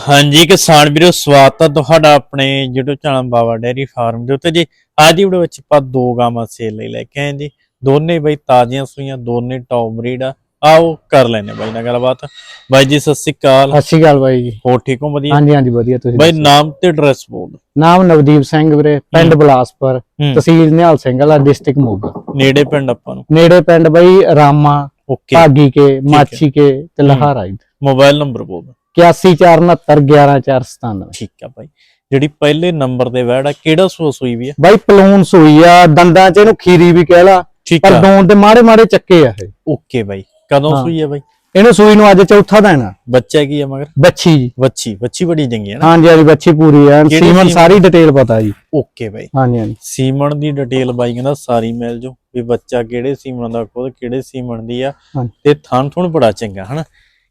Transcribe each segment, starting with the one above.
ਹਾਂਜੀ ਕਿਸਾਨ ਵੀਰੋ ਸਵਾਗਤ ਹੈ ਤੁਹਾਡਾ ਆਪਣੇ YouTube channel Baba dairy farm ਦੇ ਉੱਤੇ। ਜੀ ਅੱਜ ਦੀ ਵੀਡੀਓ ਵਿੱਚ ਆਪਾਂ ਦੋ ਗਾਵਾਂ ਸੇਲ ਲਈ ਲੈ ਕੇ ਆਏ ਜੀ। ਦੋਨੇ ਬਈ ਤਾਜ਼ੀਆਂ ਸੂਈਆਂ ਦੋਨੇ ਟੌਪ ਬਰੀਡ ਆ। ਆਓ ਕਰ ਲੈਨੇ ਬਾਈ ਨਾਲ ਗੱਲਬਾਤ। ਬਾਈ ਜੀ ਸਤਿ ਸ਼੍ਰੀ ਅਕਾਲ। ਸਤਿ ਸ਼੍ਰੀ ਅਕਾਲ ਬਾਈ ਜੀ। ਹੋ ਠੀਕ ਹੋ? ਵਧੀਆ? ਹਾਂਜੀ ਹਾਂਜੀ ਵਧੀਆ ਤੁਸੀਂ ਬਾਈ। ਨਾਮ ਤੇ ਐਡਰੈਸ ਬੋਲ। ਨਾਮ ਨਵਦੀਪ ਸਿੰਘ ਵੀਰੇ ਪਿੰਡ। ਬਲਾਸਪੁਰ ਤਹਿਸੀਲ ਨਿਹਾਲ ਸਿੰਘ ਵਾਲਾ ਡਿਸਟ੍ਰਿਕਟ ਮੋਗਾ। ਨੇੜੇ ਪਿੰਡ ਆਪਾਂ ਨੂੰ? ਨੇੜੇ ਪਿੰਡ ਬਾਈ ਰਾਮਾ ਓਕੇ। ਭਾਗੀ ਕੇ ਮਾਛੀ ਕੇ ਤੇ ਲਹਾਰਾ ਮੋਬਾਈਲ ਨੰਬਰ ਬੋਲ। 8149111497 ਠੀਕ ਆ ਬਾਈ। ਜਿਹੜੀ ਪਹਿਲੇ ਨੰਬਰ ਤੇ ਵੈੜ ਆ ਕਿਹੜਾ ਸੂਆ ਸੂਈ ਵੀ ਆ? ਬਾਈ ਪਲੂਨ ਸੂਈ ਆ ਦੰਦਾਂ 'ਚ ਇਹਨੂੰ ਖੀਰੀ ਵੀ ਕਹਿ ਲਾ ਠੀਕ ਪਰ ਆ। ਦੋਨ ਤੇ ਮਾੜੇ ਮਾੜੇ ਚੱਕੇ ਆ ਇਹ। Okay bye. ਕਦੋਂ ਹਾਂ। ਸੂਈ ਆ ਬਾਈ? ਇਹਨੂੰ ਸੂਈ ਨੂੰ ਅੱਜ ਚੌਥਾ ਆ। ਬੱਚਾ ਕੀ ਆ ਮਗਰ? ਬੱਚੀ ਜੀ। ਵੱਛੀ ਵੱਛੀ ਬੜੀ ਚੰਗੀ ਹੈ ਨਾ। ਹਾਂਜੀ ਹਾਂਜੀ ਬੱਚੀ ਪੂਰੀ ਆ। ਕਿਹੜੀ ਸੀਮਨ ਸੀਮਨ? ਸਾਰੀ ਡਿਟੇਲ ਪਤਾ ਜੀ। Okay bye. ਹਾਂਜੀ ਹਾਂਜੀ। ਸੀਮਨ ਦੀ ਡਿਟੇਲ ਬਾਈ ਕਹਿੰਦਾ ਸਾਰੀ ਮਿਲ ਜੋ ਵੀ ਬੱਚਾ ਕਿਹੜੇ ਸੀਮਨ ਦਾ ਖੁਦ ਕਿਹੜੇ ਸੀਮਨ ਦੀ ਆ। ਹਾਂਜੀ। ਤੇ ਥਣ ਥੁਣ ਬੜਾ ਚੰਗਾ ਹਨਾ?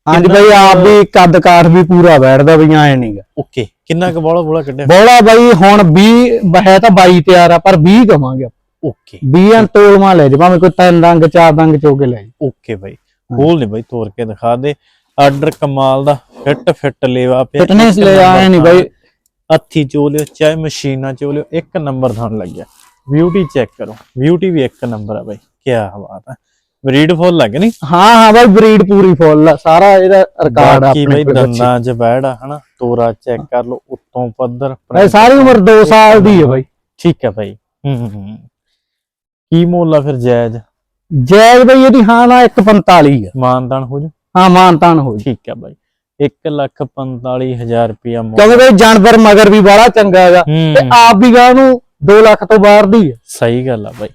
ਹਾਂਜੀ ਬਾਈ ਆਪ ਵੀ ਕੱਦ ਕਾਰ ਵੀ ਪੂਰਾ ਬੈਠਦਾ ਵੀ ਐ ਨਹੀਂਗਾ ਓਕੇ ਕਿੰਨਾ ਕੁ ਬੋਲਾ ਬੋਲਾ ਕੱਢਿਆ? ਬੋਲਾ ਬਾਈ ਹੁਣ 20 ਹੈ ਤਾਂ 22 ਤਿਆਰ ਆ ਪਰ 20 ਕਵਾਂਗੇ ਓਕੇ। 20 ਆਂ ਤੋਲਮਾ ਲੈ ਜਾ ਭਾਵੇਂ ਕੋਈ ਤਿੰਨ ਰੰਗ ਚਾਰ ਰੰਗ ਚੋਕੇ ਲੈ ਜਾ ਓਕੇ ਬਾਈ ਖੋਲ ਨੇ ਬਾਈ ਤੋੜ ਕੇ ਦਿਖਾ ਦੇ। ਆਰਡਰ ਕਮਾਲ ਦਾ ਫਿੱਟ ਫਿੱਟ ਲੇਵਾ ਪਿਆ ਫਿਟਨੈਸ ਲੈ ਆਏ ਨਹੀਂ ਬਾਈ। ਹੱਥੀ ਚੋ ਲਿਓ ਚਾਹੇ ਮਸ਼ੀਨਾਂ ਚੋ ਲਿਓ ਇੱਕ ਨੰਬਰ ਥਣ ਲੱਗਿਆ। ਬਿਊਟੀ ਚੈੱਕ ਕਰੋ। ਬਿਊਟੀ ਵੀ ਇੱਕ ਨੰਬਰ ਆ ਬਾਈ ਕੀ ਬਾਤ ਹੈ ਬਰੀਡ ਫੁੱਲ ਲੱਗ ਨਹੀਂ? ਹਾਂ ਹਾਂ ਬਾਈ ਬਰੀਡ ਪੂਰੀ ਫੁੱਲ ਆ। ਸਾਰਾ ਇਹਦਾ ਰਿਕਾਰਡ ਆਪਣੇ ਬਈ ਕੋਲ। ਦੰਦਾਂ 'ਚ ਬੈੜ ਆ ਹਨਾ? ਤੋਰਾ ਚੈੱਕ ਕਰ ਲਓ ਉੱਤੋਂ ਪੱਧਰ ਇਹ ਸਾਰੀ ਉਮਰ 2 ਸਾਲ ਦੀ ਹੈ ਬਾਈ। ਠੀਕ ਹੈ ਭਾਈ ਹੂੰ ਹੂੰ, ਕੀ ਮੁੱਲ ਆ ਫਿਰ ਜਾਇਜ਼? ਜੈਜ ਬਾਈ ਇਹਦੀ ਹਾਂ ਨਾ 145 ਆ। ਮਾਨਦਾਨ ਹੋ ਜੂ? ਹਾਂ ਮਾਨ ਤਾਨ ਹੋ ਜੀ। ਠੀਕ ਹੈ ਭਾਈ 1 ਲੱਖ 45000 ਰੁਪਿਆ ਮੁੱਲ। ਕਿਉਂਕਿ ਬਾਈ ਜਾਨਵਰ ਮਗਰ ਵੀ ਬੜਾ ਚੰਗਾ ਹੈਗਾ। ਤੇ ਆਪ ਵੀ ਗਾ ਨੂੰ 2 ਲੱਖ ਤੋਂ ਬਾਹਰ ਦੀ ਹੈ ਸਹੀ ਗੱਲ ਆ ਭਾਈ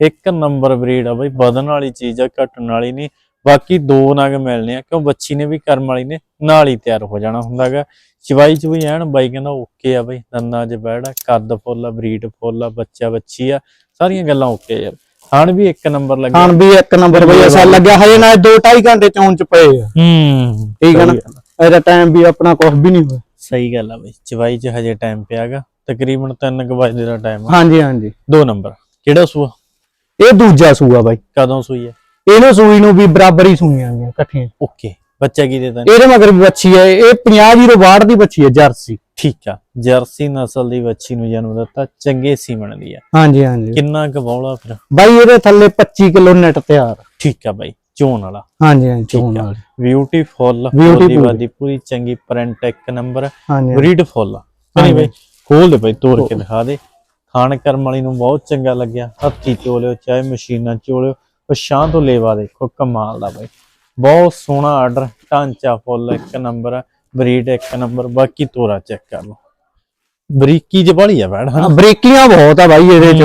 ਇੱਕ ਨੰਬਰ ਬਰੀਡ ਆ ਭਾਈ ਵਧਣ ਵਾਲੀ ਚੀਜ਼ ਆ ਘਟਣ ਵਾਲੀ ਨਹੀਂ। ਬਾਕੀ ਦੋ ਨਗ ਮਿਲਨੇ ਆ ਕਿਉਂ ਬੱਚੀ ਨੇ ਵੀ ਕਰਮ ਵਾਲੀ ਨੇ ਨਾਲ ਹੀ ਤਿਆਰ ਹੋ ਜਾਣਾ ਹੁੰਦਾਗਾ। ਚਵਾਈ ਚ ਵੀ ਐਨ ਬਾਈ ਕਹਿੰਦਾ ਓਕੇ ਆ ਬਾਈ ਦੰਦਾਂ 'ਚ ਬੈੜਾ ਕੱਦ ਫੁੱਲ ਆ ਬਰੀਡ ਫੁੱਲ ਆ ਬੱਚਾ ਬੱਚੀ ਆ ਸਾਰੀਆਂ ਗੱਲਾਂ ਓਕੇ ਯਾਰ ਹਣ ਵੀ ਇੱਕ ਨੰਬਰ ਲੱਗਿਆ। ਖਾਣ ਵੀ ਇੱਕ ਨੰਬਰ ਬਾਈ ਅਸਲ ਲੱਗਿਆ ਹਜੇ ਨਾ 2.5 ਘੰਟੇ ਚੌਂ ਚ ਪਏ ਆ। ਹੂੰ ਠੀਕ ਹੈ ਨਾ? ਇਹਦਾ ਟਾਈਮ ਵੀ ਆਪਣਾ ਕੁਝ ਵੀ ਨਹੀਂ ਹੋਇਆ। ਸਹੀ ਗੱਲ ਆ ਬਈ ਚਵਾਈ ਚ ਹਜੇ ਟਾਈਮ ਪਿਆਗਾ ਤਕਰੀਬਨ 3 ਵਜੇ ਦਾ ਟਾਈਮ ਆ। ਹਾਂਜੀ ਹਾਂਜੀ। ਦੋ ਨੰਬਰ ਕਿਹੜਾ ਸੂਆ? ਇਹ ਦੂਜਾ ਸੂਆ ਬਾਈ। ਕਦੋਂ ਸੂਈ ਹੈ? ਇਹਨੂੰ ਸੂਈ ਨੂੰ ਵੀ ਬਰਾਬਰ ਹੀ ਸੂਈਆਂ ਗਈਆਂ ਇਕੱਠੀਆਂ। ਓਕੇ ਬੱਚਾ ਕੀ ਦੇਤਾ ਇਹਦੇ ਮਗਰ ਵੀ ਬੱਚੀ ਹੈ ਇਹ 50 ਜ਼ੀਰੋ ਬਾੜ ਦੀ ਬੱਚੀ ਹੈ ਜਰਸੀ। ਠੀਕ ਆ ਜਰਸੀ ਨਸਲ ਦੀ ਵੱਛੀ ਨੂੰ ਜਨਮ ਦਿੱਤਾ ਚੰਗੇ ਸੀਮਣ ਦੀ ਆ। ਹਾਂਜੀ ਹਾਂਜੀ। ਕਿੰਨਾ ਕੁ ਬੌਲਾ ਫਿਰ? ਬਾਈ ਇਹਦੇ ਥੱਲੇ 25 ਕਿਲੋ ਨੈਟ ਤਿਆਰ। ਠੀਕ ਆ ਬਾਈ ਚੋਣ ਵਾਲਾ। ਹਾਂਜੀ ਹਾਂਜੀ ਚੋਣ। ਨਾਲ ਬਿਊਟੀਫੁੱਲ। ਬੋਦੀ ਵਾਦੀ ਪੂਰੀ ਚੰਗੀ ਪ੍ਰਿੰਟ ਇੱਕ ਨੰਬਰ। ਬਰੀਡ ਫੁੱਲ ਨਹੀਂ ਹਾਂਜੀ। ਬਾਈ ਖੋਲ ਦੇ ਬਾਈ ਤੋੜ ਕੇ ਦਿਖਾ ਦੇ। ਖਾਣ ਕਰਮ ਵਾਲੀ ਨੂੰ ਬਹੁਤ ਚੰਗਾ ਲੱਗਿਆ। ਹੱਥੀ ਚੋਲਿਓ ਚਾਹੇ ਮਸ਼ੀਨਾਂ ਚੋਲਿਓ ਪਛਾਂ ਤੋਂ ਲੇਵਾ ਦੇਖੋ ਕਮਾਲ ਦਾ ਬਾਈ। ਬਹੁਤ ਸੋਹਣਾ ਆਰਡਰ ਢਾਂਚਾ ਫੁੱਲ ਇੱਕ ਨੰਬਰ ਬਰੀਡ ਇੱਕ ਨੰਬਰ ਬਾਕੀ ਤੋਰਾ ਚੈੱਕ ਕਰ ਲਓ। ਬਰੀਕੀ ਚ ਬੜੀ ਆ ਬੈੜ ਹਾਂ ਬ੍ਰੇਕੀਆਂ ਬਹੁਤ ਆ ਬਾਈ ਇਹਦੇ ਚ।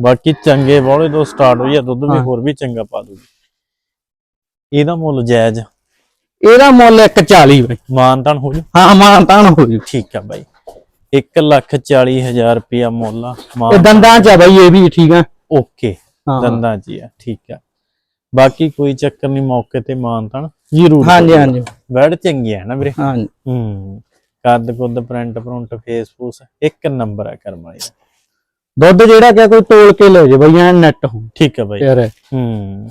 ਬਾਕੀ ਚੰਗੇ ਬੋਲੇ ਤੋਂ ਸਟਾਰਟ ਹੋਈ ਆ ਦੁੱਧ ਵੀ। ਹੋਰ ਵੀ ਚੰਗਾ ਪਾ ਦੂਗੀ। ਇਹਦਾ ਮੁੱਲ ਜਾਇਜ਼। ਇਹਦਾ ਮੁੱਲ 140 ਬਾਈ। ਮਾਨਤਾਨ ਹੋ ਜੂ। ਹਾਂ ਮਾਨ ਤਾਨ ਹੋ ਜੂ। ਠੀਕ ਆ ਬਾਈ। 1 ਲੱਖ 40 ਹਜ਼ਾਰ ਰੁਪਿਆ ਮੁੱਲ ਆ ਇਹ ਮਾਨ ਦੰਦਾਂ ਚ ਆ ਬਾਈ ਇਹ ਵੀ ਠੀਕ ਆ। ਓਕੇ ਹਾਂ ਦੰਦਾਂ ਜੀ ਆ ਠੀਕ ਆ। ਬਾਕੀ ਕੋਈ ਚੱਕਰ ਨਹੀਂ ਮੌਕੇ ਤੇ ਮਾਨਤਾਨ ਜ਼ਰੂਰ ਹਾਂਜੀ। ਹਾਂਜੀ। ਵੈੜ ਚੰਗੀ ਹੈ ਨਾ ਵੀਰੇ। ਹਾਂਜੀ। ਹੂੰ ਕੱਦ ਕੁੱਦ ਪ੍ਰਿੰਟ ਪ੍ਰਿੰਟ ਫੇਸ ਫੂਸ ਇੱਕ ਨੰਬਰ ਆ ਕਰਮ ਵਾਲੀ ਦਾ। ਦੁੱਧ ਜਿਹੜਾ ਕਿ ਕੋਈ ਤੋਲ ਕੇ ਲੈ ਜੇ ਬਾਈ ਐ ਨੈਟ ਹੋ ਠੀਕ ਆ ਬਾਈ। ਯਾਰ। ਹੂੰ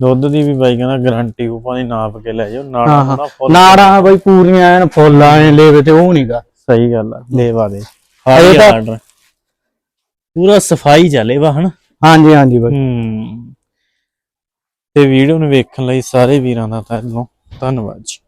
ਦੁੱਧ ਦੀ ਵੀ ਬਾਈ ਕਹਿੰਦਾ ਗਾਰੰਟੀ ਉਹ ਭਾਵੇਂ ਨਾਪ ਕੇ ਲੈ ਜਾਓ ਨਾੜਾ ਹਾਂ, ਹਾਂ। ਨਾੜਾਂ ਬਾਈ ਪੂਰੀਆਂ ਐਨ ਫੁੱਲ ਆਏ ਲੈਵੇ ਤੇ ਉਹ ਨਹੀਂਗਾ ਸਹੀ ਗੱਲ ਆ ਲੇਵਾ ਦੇ। ਇਹ ਹਾਈ ਤਾਂ- ਆਰਡਰ ਪੂਰਾ ਸਫ਼ਾਈ ਚੱਲੇਵਾ ਹਨ? ਹਾਂਜੀ ਹਾਂਜੀ ਬਾਈ ਹੂੰ। ਤੇ ਵੀਡੀਓ ਨੂੰ ਵੇਖਣ ਲਈ ਸਾਰੇ ਵੀਰਾਂ ਦਾ ਤੁਹਾਨੂੰ ਧੰਨਵਾਦ ਜੀ।